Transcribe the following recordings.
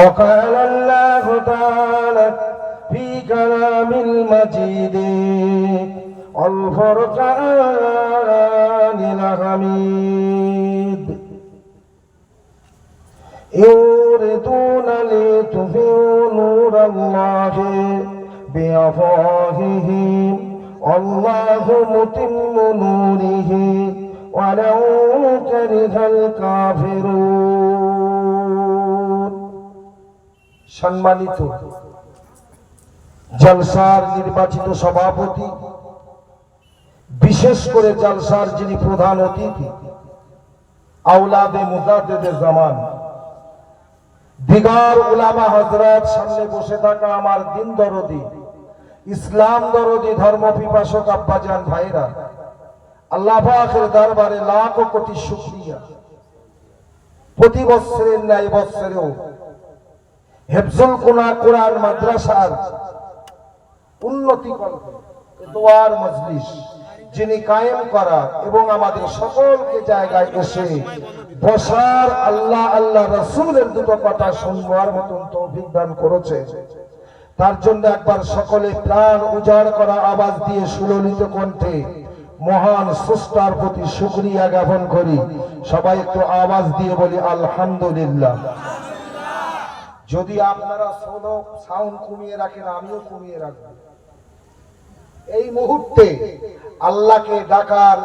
وقال الله تعالى في كلام المجيد الفرقان الحميد. يريدون ليطفئوا نور الله بأفواههم والله متم نوره ولو كره الكافرون. সম্মানিত জলসার নির্বাচিত সভাপতি, বিশেষ করে জলসার যিনি প্রধান অতিথি, আউলাদে মুজাদ্দেদে জামান, দিগার উলামা হজরত সামনে বসে থাকা আমার দিন দরদি, ইসলাম দরদি ধর্ম পিপাসক আব্বাজান ভাইরা, আল্লাহ দরবারে লাখ কোটি শুকরিয়া। প্রতি বৎসরের ন্যায় বৎসরেও হেফজুল কোনা কোরআন মাদ্রাসার উন্নতি দোয়ার মজলিস যিনি কায়েম করা এবং আমাদের সকলকে জায়গায় এসে বসার আল্লাহ আল্লাহ রসুলের দুটো কথা শুনবার মতন তৌফিক দান করেছে। তার জন্য একবার সকলে প্রাণ উজাড় করা আওয়াজ দিয়ে সুললিত কণ্ঠে মহান স্রষ্টার প্রতি শুক্রিয়া জ্ঞাপন করি। সবাই একটু আওয়াজ দিয়ে বলি, আলহামদুলিল্লাহ। যদি আপনারা সোলো সাউন্ড কমিয়ে রাখেন আমিও কমিয়ে রাখব। এই মুহূর্তে আল্লাহকে ডাকার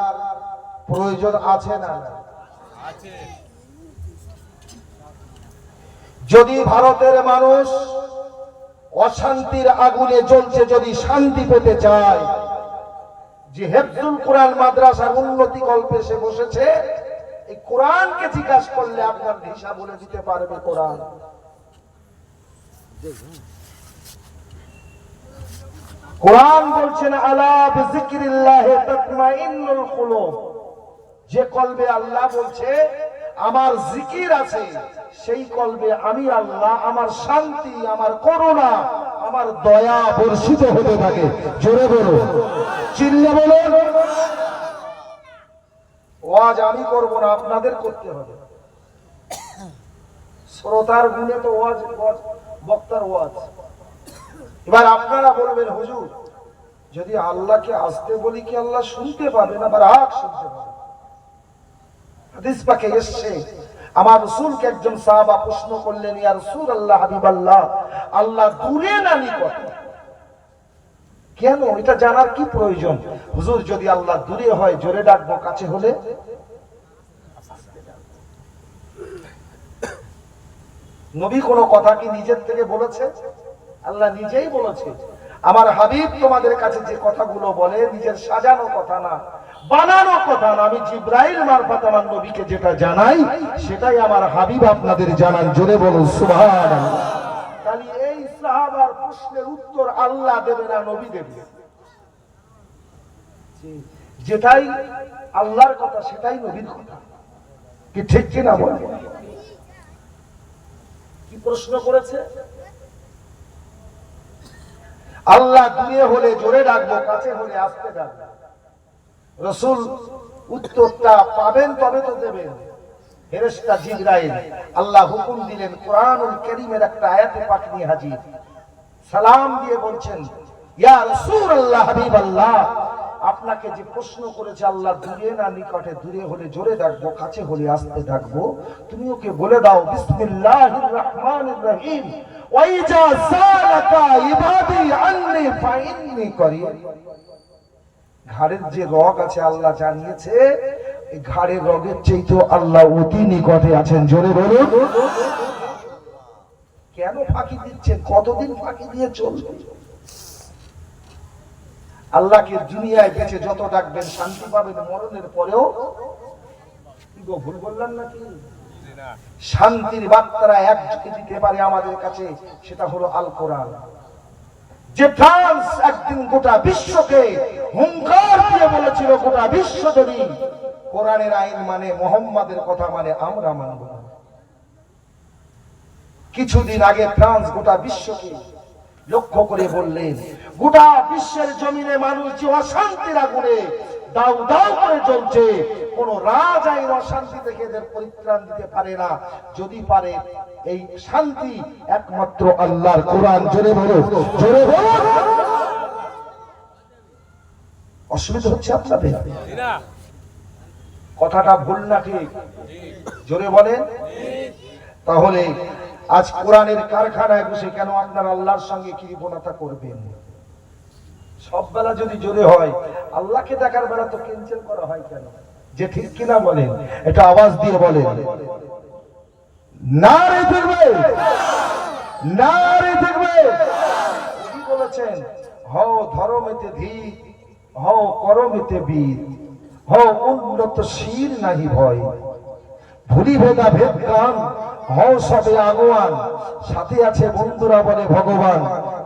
প্রয়োজন আছে না যদি ভারতের মানুষ অশান্তির আগুনে জ্বলছে যদি শান্তি পেতে চায় যে হেফজুল কোরআন মাদ্রাসার উন্নতি কল্পে সে বসেছে এই কোরআনকে জিজ্ঞাসা করলে আপনার হিসাব বলে দিতে পারবে কোরআন। কোরআন বলছেন, আলা বিজিক্রিল্লাহি তাতমাইন্নুল কুলুব। যে কলবে আল্লাহ বলছে, আমার জিকির আছে, সেই কলবে আমি আল্লাহ, আমার শান্তি, আমার করুণা, আমার দয়া বর্ষিত হতে থাকে। জোরে বলো চিল্লে বলুন। ওয়াজ আমি করব না, আপনাদের করতে হবে। শ্রোতার গুণে তো ওয়াজ বক্তার ওয়াজ। এবার আপনারা বলবেন, হুজুর, যদি আল্লাহকে আসতে বলি কি আল্লাহ শুনতে পাবেন আবার আগ শুনতে পাবে? এসছে, আমার রসুলকে একজন সাহাবা প্রশ্ন করলেন রসুল আল্লাহ হাবিব আল্লাহ আল্লাহ দূরে না নিকট? কেন? এটা জানার কি প্রয়োজন? হুজুর, যদি আল্লাহ দূরে হয়, জোরে ডাকবো, কাছে হলে? নবী কোনো কথা কি নিজের থেকে বলেছে? আল্লাহ নিজেই বলেছে, আমার হাবিব তোমাদের কাছে যে কথাগুলো বলে, নিজের সাজানো কথা না, বানানো কথা না, আমি জিব্রাইল মারফত আমার নবীকে যেটা জানাই, সেটাই আমার হাবিব আপনাদের জানান, জোরে বলুন, সুবহানাল্লাহ। তাহলে এই সাহাবার প্রশ্নের উত্তর আল্লাহ দেবে না নবী দেবে? যেটাই আল্লাহর কথা, সেটাই নবীর কথা। কি ঠিক কিনা বলে কি প্রশ্ন করেছে? আল্লাহ দূরে হলে জোরে ডাকবো, কাছে হলে আসতে ডাকবো। রসুল উত্তরটা পাবেন, তবে তো দেবেন। আল্লাহ হুকুম দিলেন, কোরআনুল কারীমের একটা আয়াতে হাজির। সালাম দিয়ে বলছেন, ইয়া আপনাকে যে প্রশ্ন করেছে, আল্লাহ দূরে না নিকটে দূরে হলে জোরে ডাকবো, কাছে হলে আসতে ডাকবো, তুমি ওকে বলে দাও ঘাড়ের যে রগ আছে, আল্লাহ জানিয়েছে ঘাড়ের রগের চাইতে আল্লাহ অতি নিকটে আছেন। জোরে বলুন। কেন ফাঁকি দিচ্ছে? কতদিন ফাঁকি দিয়ে চলবে? আল্লাহকে দুনিয়ায় বেঁচে যত ডাকবেন, শান্তি পাবেন মরণের পরেও। ভুল বললাম নাকি? শান্তির বার্তারা পারে আমাদের কাছে, সেটা হলো আল কোরআন। যে ফ্রান্স একদিন গোটা বিশ্বকে হুঙ্কার দিয়ে বলেছিল, গোটা বিশ্ব যদি কোরআনের আইন মানে মোহাম্মদের কথা মানে আমরা মানব কিছুদিন আগে ফ্রান্স গোটা বিশ্বকে লক্ষ্য করে বললেন, গোটা বিশ্বের জমিনে মানুষ যে অশান্তির আগুনে দাউ দাউ করে চলছে কোন রাজ আইন অশান্তি থেকে এদের পরিত্রাণ দিতে পারে না। যদি পারে, এই শান্তি একমাত্র আল্লাহর কোরআন। জোরে বলো জোরে বলো। অসুবিধা হচ্ছে আপনাদের? কথাটা ভুল না ঠিক? জোরে বলেন। তাহলে আজ কোরআনের কারখানায় বসে কেন আপনার আল্লাহর সঙ্গে কৃপণতা করবেন? সব বেলা যদি জোরে হয়, আল্লাহকে দেখার বেলা তো ক্যান্সেল করা হয় কেন? যে ঠিক কিনা বলেন, এটা আওয়াজ দিয়ে বলেন। না রে দেখবে না রে দেখবে। কি বলেছেন? হও ধর্মেতে ধীর, হও করমেতে বীর, হও উন্নত শির নাহি ভয়। ভুলি ভেদা ভেদ গান হও আগোয়ান, সাথে আছে বন্ধুরা বলে ভগবান,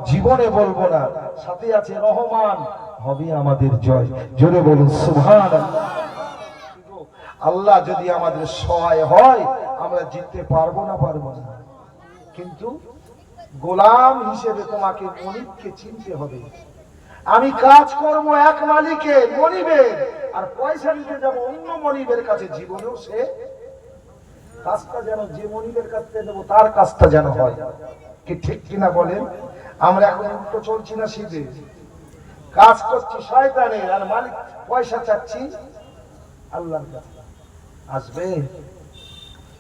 জীবনে বলব না, সাথে আছে রহমান, হবে আমাদের জয়। জোরে বলুন সুভান আল্লাহ যদি আমাদের সহায় হয়, আমরা জিততে পারব না পারব না। কিন্তু গোলাম হিসেবে তোমাকে মনিবকে চিনতে হবে। আমি কাজ করব এক মালিকে মনিবের, আর পয়সা নিতে যাব অন্য মনিবের কাছে, জীবনেও সে কাজটা যেন যে মনিবের কাছ নেব তার কাজটা যেন হয়। কি ঠিক কিনা বলেন? আমরা এখন উল্টো চলছি না শীতে কাজ করছি শয়তানের, আর মালিক পয়সা চাচ্ছি আল্লাহর আসবে?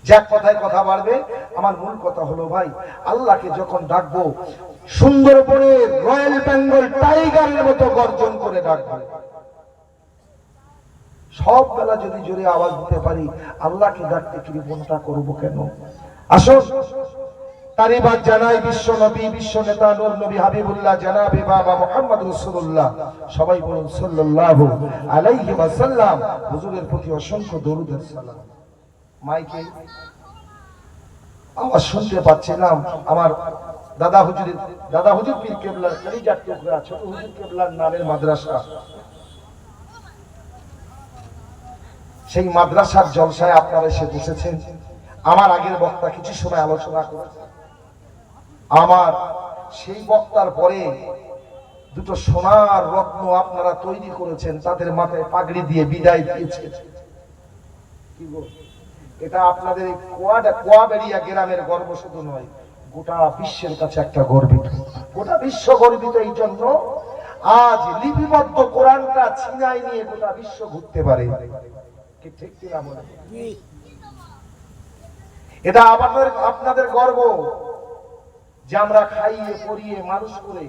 যাক, কথায় কথা বাড়বে। আমার মূল কথা হলো, ভাই, আল্লাহকে যখন ডাকবো সুন্দরবনের রয়্যাল বেঙ্গল টাইগারের মতো গর্জন করে ডাকবো। সব বেলা যদি জোরে আওয়াজ দিতে পারি, আল্লাহকে ডাকতে কৃপণতা করব কেন? আসুন শুনতে পাচ্ছিলাম, আমার দাদা হুজুরের দাদা হুজুর পীর কেবলার ছোট হুজুর কেবলার নামের মাদ্রাসা। সেই মাদ্রাসার জলসায় আপনারা এসে বসেছেন। আমার আগের বক্তা কিছু সময় আলোচনা করেছে আমার সেই বক্তার পরে দুটো সোনার রত্ন আপনারা তৈরি করেছেন, তাদের মাথায় পাগড়ি দিয়ে বিদায় দিয়েছেন? এটা আপনাদের কোয়াবেরিয়া গ্রামের গর্ব শুধু নয়, গোটা বিশ্বের কাছে একটা গর্বিত। গোটা বিশ্ব গর্বিত এই জন্য আজ লিপিবদ্ধ কোরআনটা ছিনাই নিয়ে গোটা বিশ্ব ঘুরতে পারে। কি ঠিক এটা আমাদের আপনাদের গর্ব যে আমরা খাইয়ে পরিয়ে মানুষ করে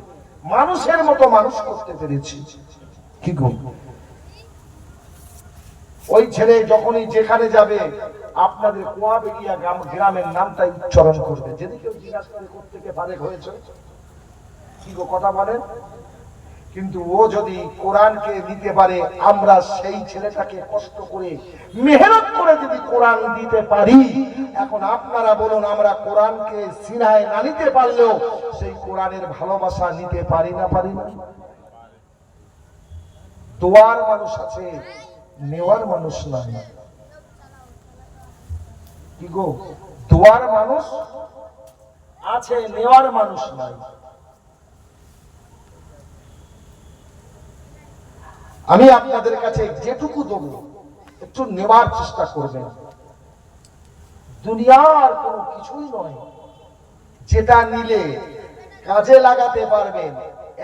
মানুষের মতো মানুষ করতে পেরেছি। কি ওই ছেলে যখনই যেখানে যাবে আপনাদের কুয়াবেগিয়া গ্রাম গ্রামের নামটাই উচ্চারণ করবে। যদি কেউ জিজ্ঞাসা করে কোথেকে ফারেক হয়েছে কি গো কথা বলেন? কিন্তু ও যদি কোরআনকে দিতে পারে, আমরা সেই ছেলেটাকে কষ্ট করে মেহনত করে যদি কোরআন দিতে পারি, এখন আপনারা বলুন, আমরা কোরআনকে সিনায় না নিতে পারলেও সেই কোরআনের ভালোবাসা নিতে পারি না পারি না? দোয়ার মানুষ আছে, নেওয়ার মানুষ নাই। কি গো? দোয়ার মানুষ আছে, নেওয়ার মানুষ নাই। আমি আপনাদের কাছে যেটুকু দেব, একটু নেওয়ার চেষ্টা করবেন। দুনিয়ার কোনো কিছুই নয়। যেটা নিলে কাজে লাগাতে পারবেন,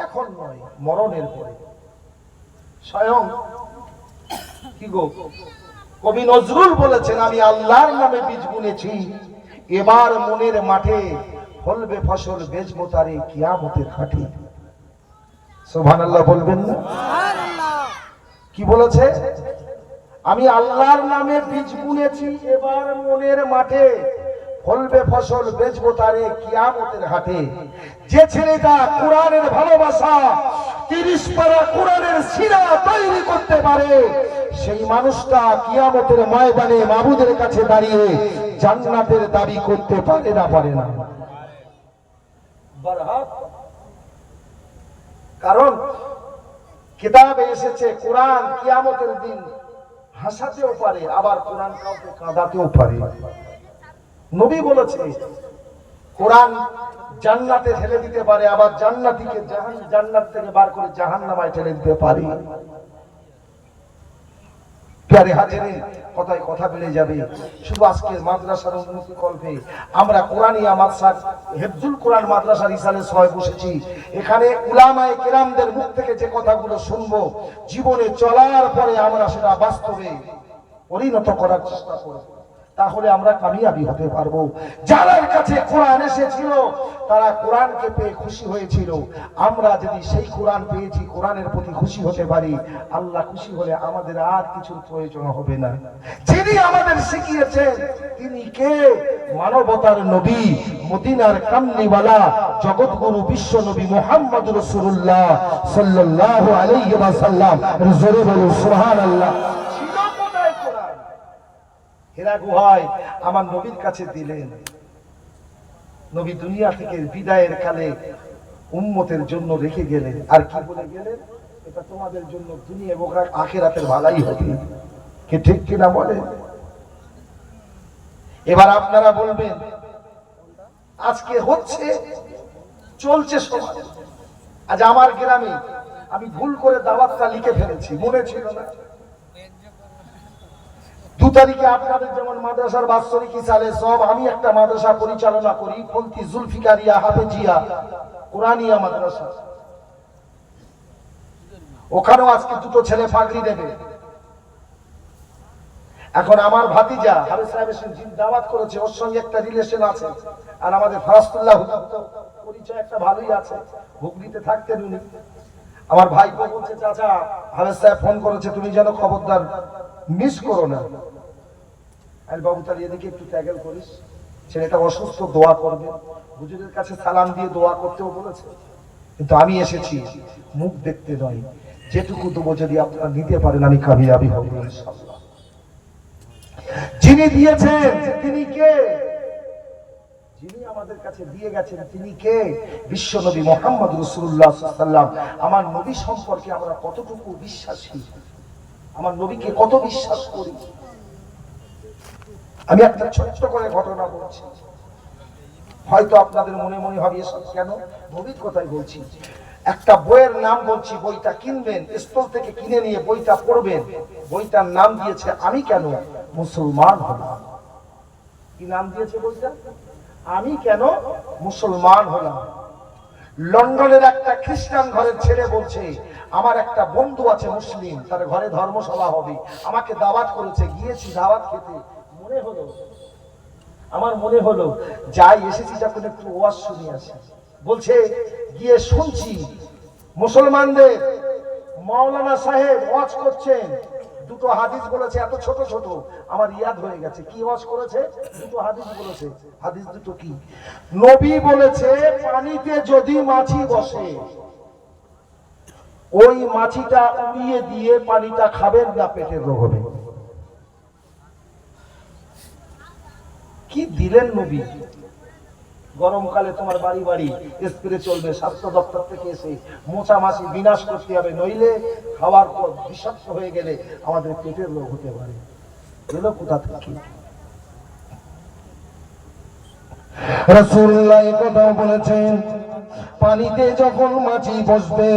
এখন নয়, মরণের পরে। স্বয়ং, কি গো? কবি নজরুল বলেছেন, আমি আল্লাহর নামে বীজ বুনেছি, এবার মনের মাঠে ফলবে ফসল বেচবো তারে কিয়ামতের খাটে সুবহানাল্লাহ বলবেন না? কি বলেছে? আমি আল্লাহর নামে বীজ বুনেছি, এবার মনের মাঠে ফলবে ফসল বেচবো তারে কিয়ামতের হাতে যে ছেলেটা কোরআনের ভালোবাসা, তিরিশ পারা কোরআনের সিরা তৈরি করতে পারে, সেই মানুষটা কিয়ামতের ময়দানে মাবুদের কাছে দাঁড়িয়ে জান্নাতের দাবি করতে পারে না পারে না। কারণ কিতাবে এসেছে, কোরআন কিয়ামতের দিন হাসাতেও পারে, আবার কোরআন কাউকে কাঁদাতেও পারে। নবী বলেছে, কোরআন জান্নাতে ঠেলে দিতে পারে, আবার জান্নাতিকে জাহান জান্নাত থেকে বার করে জাহান্নামায় ঠেলে দিতে পারে। প্যারে হাজারে কথায় কথা বেড়ে যাবে। শুধু আজকের মাদ্রাসার উন্নতি কল্পে আমরা কোরআনিয়া মাদ্রাসার, হেফজুল কোরআন মাদ্রাসার ইসালে সহায় বসেছি। এখানে উলামায় কেরামদের মুখ থেকে যে কথাগুলো শুনব, জীবনে চলার পরে আমরা সেটা বাস্তবে পরিণত করার চেষ্টা করব। তাহলে আমরা কামিয়াবি হতে পারব। যাদের কাছে কোরআন এসেছিল, তারা কোরআনকে পেয়ে খুশি হয়েছিল। আমরা যদি সেই কোরআন পেয়েছি, কোরআনের প্রতি খুশি হতে পারি। আল্লাহ খুশি হলে আমাদের আর কিছুর প্রয়োজন হবে না। যিনি আমাদের শিখিয়েছেন, তিনি কে? মানবতার নবী, মদিনার কামনিওয়ালা জগৎগুরু বিশ্ব নবী মোহাম্মদ রসুল্লাহ সাল্লাল্লাহু আলাইহি ওয়াসাল্লাম। জোরে কোরআন হেরা গুহায় আমার নবীর কাছে দিলেন। নবী দুনিয়া থেকে বিদায়ের কালে উম্মতের জন্য রেখে গেলেন। আর কি বলে গেলেন? এটা তোমাদের জন্য দুনিয়া এবং আখেরাতের ভালাই হবে। কে ঠিক কিনা বলেন? এবার আপনারা বলবেন, আজকে হচ্ছে, চলছে সমাজ। আজ আমার গ্রামে আমি ভুল করে দাওয়াতটা লিখে ফেলেছি, মনে ছিল না। দু তারিখে আপনাদের যেমন মাদ্রাসার বাৎসরিক হিসাবে সব আমি একটা মাদ্রাসা পরিচালনা করি ফলতি জুলফিকারিয়া, হাফেজিয়া, কোরআনিয়া মাদ্রাসা। ওখানেও আজকে দুটো ছেলে ফাঁকরি দেবে। এখন আমার ভাতিজা হাবিজ সাহেবের সঙ্গে দাওয়াত করেছে, ওর সঙ্গে একটা রিলেশন আছে। আর আমাদের ফারাস্তুল্লাহ পরিচয় একটা ভালোই আছে, হুগলিতে থাকতেন উনি। আমার ভাই বলছে, চাচা হাবিজ সাহেব ফোন করেছে, তুমি যেন খবরদার মিস করো না। আর বাবু তার এদিকে একটু ট্যাগেল করিস। ছেলেটা অসুস্থ, দোয়া করবে। হুজুরের কাছে সালাম দিয়ে দোয়া করতেও বলেছে। কিন্তু আমি এসেছি, মুখ দেখতে নয়। যেটুকু দেবো যদি আপনারা নিতে পারেন, আমি কামিয়াবি হব যিনি দিয়েছেন, তিনি কে? যিনি আমাদের কাছে দিয়ে গেছেন, তিনি কে? বিশ্ব নবী মোহাম্মদ রসুল্লাহ সাল্লাম আমার নবী সম্পর্কে আমরা কতটুকু বিশ্বাসী? আমার নবীকে কত বিশ্বাস করি? আমি একটা ছোট্ট করে ঘটনা বলছি। হয়তো আপনাদের মনে মনে হবে এসব কেন? নবীর কথাই বলছি। একটা বইয়ের নাম বলছি, বইটা কিনবেন স্টোর থেকে কিনে নিয়ে বইটা পড়বেন। বইটার নাম দিয়েছে, আমি কেন মুসলমান হলাম? কি নাম দিয়েছে বইটা? আমি কেন মুসলমান হলাম? লন্ডনের একটা খ্রিস্টান ঘরের ছেলে বলছে, আমার একটা বন্ধু আছে মুসলিম, তার ঘরে ধর্মসভা হবে। আমাকে দাওয়াত করেছে, গিয়েছি দাওয়াত খেতে। মনে হলো? আমার মনে হলো, যাই এসেছি যখন একটু ওয়াজ শুনে আসি। বলছে, গিয়ে শুনছি, মুসলমানদের মাওলানা সাহেব ওয়াজ করছেন। দুটো হাদিস বলেছে, এত ছোট ছোট। আমার ইয়াদ হয়ে গেছে। কি ওয়াজ করেছে? দুটো হাদিস বলেছে। হাদিস দুটো কি? নবী বলেছে, পানিতে যদি মাছি বসে, ওই মাছিটা উড়িয়ে দিয়ে পানিটা খাবেন না, পেটের রোগ হবে কি দিলেন নবী? গরমকালে তোমার বাড়ি বাড়ি স্প্রে চলবে, স্বাস্থ্য দপ্তর থেকে এসে মোচা মাছি বিনাশ করতে হবে, নইলে খাওয়ার পর বিষাক্ত হয়ে গেলে আমাদের পেটের রোগ হতে পারে। এলো কোথা থেকে? রসুল্লাহ কথা বলেছেন পানিতে যখন মাছি বসবে,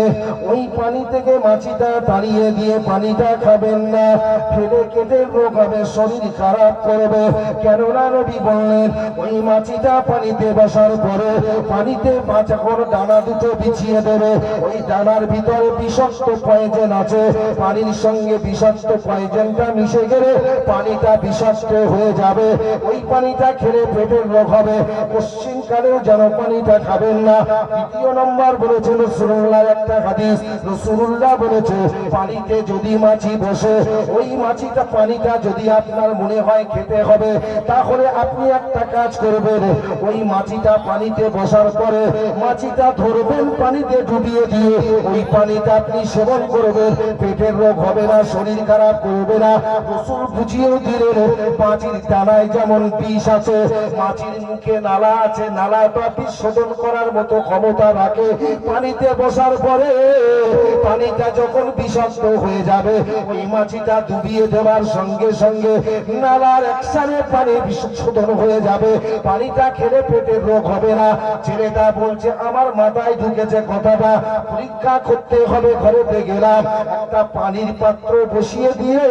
ওই পানি থেকে মাছিটা তাড়িয়ে দিয়ে পানিটা খাবেন না। ফেলে কেটে রোগ হবে, শরীর খারাপ করবে। কেননা নবী বললেন, ওই মাছিটা পানিতে বসার পরে পানিতে যখন ডানা দুটো বিছিয়ে দেবে। ওই ডানার ভিতরে বিষাক্ত পয়জেন আছে। পানির সঙ্গে বিষাক্ত পয়জেনটা মিশে গেলে পানিটা বিষাক্ত হয়ে যাবে। ওই পানিটা খেলে পেটের রোগ হবে। পশ্চিমকালেও যেন পানিটা খাবেন না। দ্বিতীয় নম্বর বলেছে রসুল্লাহ একটা হাদিস। রসুল্লাহ বলেছে, পানিতে যদি মাছি বসে, ওই মাছিটা পানিটা যদি আপনার মনে হয় খেতে হবে, তাহলে আপনি একটা কাজ করবেন। ওই মাছিটা পানিতে বসার পরে মাছিটা ধরবেন পানিতে ডুবিয়ে দিয়ে, ওই পানিটা আপনি সেবন করবেন। পেটের রোগ হবে না, শরীর খারাপ করবে না। রসুল বুঝিয়েও দিলেন, মাছির দানায় যেমন বিষ আছে, মাছির মুখে নালা আছে নালাটা বিষ শোধন করার মতো ক্ষমতা রাখে, পানিতে বসার পরে পানিটা যখন বিষাক্ত হয়ে যাবে, ওই মাছিটা ডুবিয়ে দেওয়ার সঙ্গে সঙ্গে নালার একসানে পানি বিশোধন হয়ে যাবে। পানিটা খেলে পেটের রোগ হবে না। ছেলেটা বলছে, আমার মাথায় ঢুকেছে কথাটা। পরীক্ষা করতে হবে, ঘরেতে গেলাম। একটা পানির পাত্র বসিয়ে দিয়ে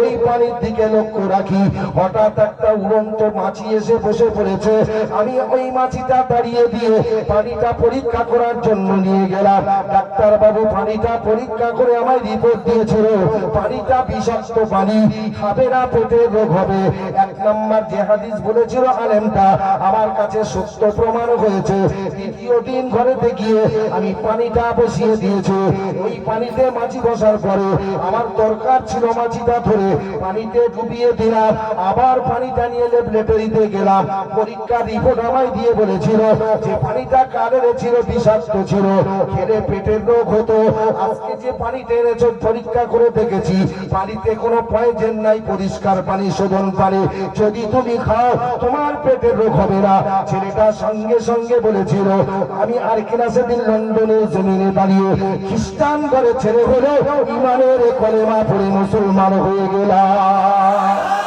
ওই পানির দিকে লক্ষ্য রাখি। হঠাৎ একটা উড়ন্ত মাছি এসে বসে পড়েছে। আমি ওই মাছিটা দাঁড়িয়ে দিয়ে পানিটা পরীক্ষা করার জন্য নিয়ে গেলাম। ডাক্তার বাবু পানিটা পরীক্ষা করে আমায় রিপোর্ট দিয়েছিল। পানিটা বিষাক্ত পানি, খাবে না পেটের রোগ হবে। এক নম্বর যে হাদিস বলেছিল আলেমটা, আমার কাছে সত্য প্রমাণ হয়েছে। দ্বিতীয় দিন ঘরেতে গিয়ে আমি পানিটা বসিয়ে দিয়েছি। ওই পানিতে মাছি বসার পরে আমার দরকার ছিল মাছিটা ধরে পানিতে ডুবিয়ে দিলাম। আবার পানিটা নিয়ে ল্যাবরেটরিতে গেলাম। পরীক্ষা রিপোর্ট আমায় দিয়ে বলেছিল যে পানিটা ছিল বিষাক্ত ছিল, খেলে পেটের রোগ হতো। আজকে যে এনেছো পরীক্ষা করে দেখেছি, পানিতে কোনো পয়জেন নাই, পরিষ্কার পানি শোধন পানি যদি তুমি খাও, তোমার পেটের রোগ হবে না। ছেলেটা সঙ্গে সঙ্গে বলেছিল, আমি আর ক্লাসে দিন লন্ডনের জমিনে দাঁড়িয়ে খ্রিস্টান করে ছেড়ে হলেও ইমানের কলেমা পড়ে মুসলমান হয়ে গেলাম।